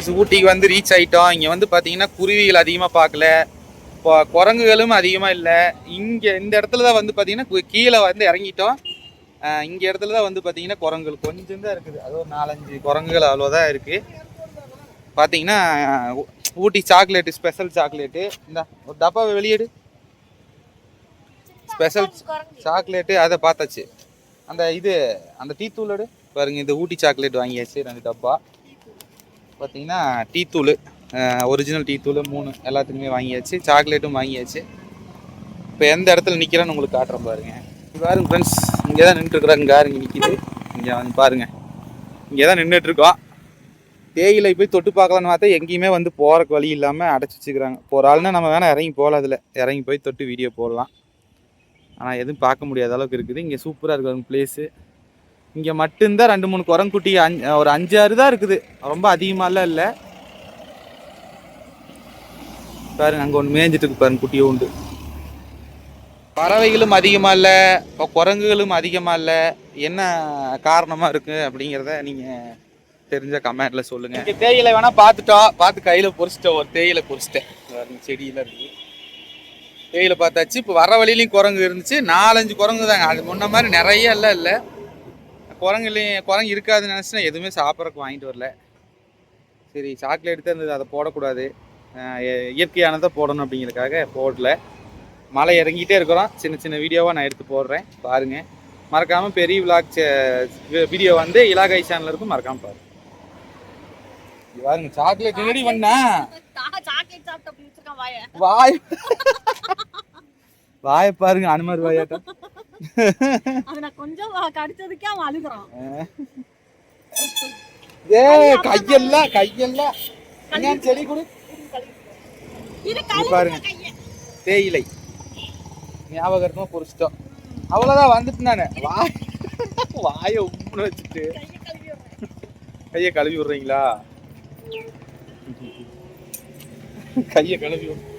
ஊட்டிக்கு வந்து ரீச் ஆயிட்டோம். இங்க வந்து பாத்தீங்கன்னா குருவிகள் அதிகமா பார்க்கல. இப்போ குரங்குகளும் அதிகமா இல்லை. இங்க இந்த இடத்துல தான் வந்து பாத்தீங்கன்னா கீழே வந்து இறங்கிட்டோம். இங்கே இங்க இடத்துல தான் வந்து பாத்தீங்கன்னா குரங்குகள் கொஞ்சம் தான் இருக்குது. அது ஒரு நாலஞ்சு குரங்குகள் அவ்வளோதான் இருக்கு. பாத்தீங்கன்னா ஊட்டி சாக்லேட்டு ஸ்பெஷல் சாக்லேட்டு இந்த ஒரு டப்பாவை வெளியேடு. ஸ்பெஷல் சாக்லேட்டு அதை பார்த்தாச்சு. அந்த இது அந்த டீ தூளோடு பாருங்க இந்த ஊட்டி சாக்லேட் வாங்கியாச்சு ரெண்டு டப்பா. பார்த்தீங்கன்னா டீ தூள் ஒரிஜினல் டீ தூள் மூணு எல்லாத்துக்குமே வாங்கியாச்சு சாக்லேட்டும் வாங்கியாச்சு. இப்போ எந்த இடத்துல நிற்கிறேன்னு உங்களுக்கு காட்டுறேன் பாருங்க. இங்க பாருங்க ஃப்ரெண்ட்ஸ் இங்கே தான் நின்றுருக்குறாங்க கார் இங்கே நிற்கிது இங்கே வந்து பாருங்கள் இங்கே தான் நின்றுட்டுருக்கோம் தேயிலை போய் தொட்டு பார்க்கலான்னு பார்த்தா எங்கேயுமே வந்து போகிறக்கு வழி இல்லாமல் அடைச்சி வச்சுக்கிறாங்க. போகிற ஆள்னா நம்ம வேணால் இறங்கி போகலாம் அதில் இறங்கி போய் தொட்டு வீடியோ போடலாம். ஆனால் எதுவும் பார்க்க முடியாத அளவுக்கு இருக்குது. இங்கே சூப்பராக இருக்குது பிளேஸு இங்கே மட்டும்தான் ரெண்டு மூணு குரங்குட்டி அஞ்சு ஒரு அஞ்சாறு தான் இருக்குது. ரொம்ப அதிகமாகலாம் இல்லை. பாருங்க அங்கே ஒன்று மேய்ஞ்சிட்டு இருக்கு பாருங்க குட்டியும் உண்டு. பறவைகளும் அதிகமாக இல்லை. இப்போ குரங்குகளும் அதிகமாக இல்லை. என்ன காரணமாக இருக்குது அப்படிங்கிறத நீங்கள் தெரிஞ்ச கமெண்ட்ல சொல்லுங்க. இங்கே தேயிலை வேணா பார்த்துட்டோம் பார்த்து கையில் பொறிச்சிட்டோம் ஒரு தேயிலை பொறிச்சிட்டேன். செடியெல்லாம் இருக்குது இருக்கு. தேயிலை பார்த்தாச்சு. இப்போ வர வழியிலையும் குரங்கு இருந்துச்சு. நாலஞ்சு குரங்கு தாங்க அது முன்ன மாதிரி நிறைய எல்லாம் இல்லை. குரங்குலையும் குரங்கு இருக்காதுன்னு நினச்சினா எதுவுமே சாப்பிட்றதுக்கு வாங்கிட்டு வரல. சரி சாக்லேட் தான் இருந்தது அதை போடக்கூடாது. இயற்கையானதை போடணும் அப்படிங்கிறதுக்காக போடல. மலை இறங்கிட்டே இருக்கிறோம். சின்ன சின்ன வீடியோவாக நான் எடுத்து போடுறேன். பாருங்க. மறக்காம பெரிய விலாக் வீடியோ வந்து இலாகை சேனல் இருக்கும். மறக்காம பாருங்க. பாருங்க சாக்லேட் ரெடி பண்ணா? வாய் வாயை பாருங்க அனுமர் வாயாட்டம். அவனை கொஞ்சம் கடிச்சதுக்கே அவன் அழுகுறான். ஏ கையெல்லாம் கையெல்லாம் என்ன செடி கொடு. பாருங்க. தேயிலை. ஞாபகமா பொறிச்சிட்டோம். அவ்வளோதான் வந்துட்டு நானு. வாய் வாயை உம்முன்னு வச்சுட்டு. கையை கழுவி விடுறீங்களா? கையை கழுவி விடு.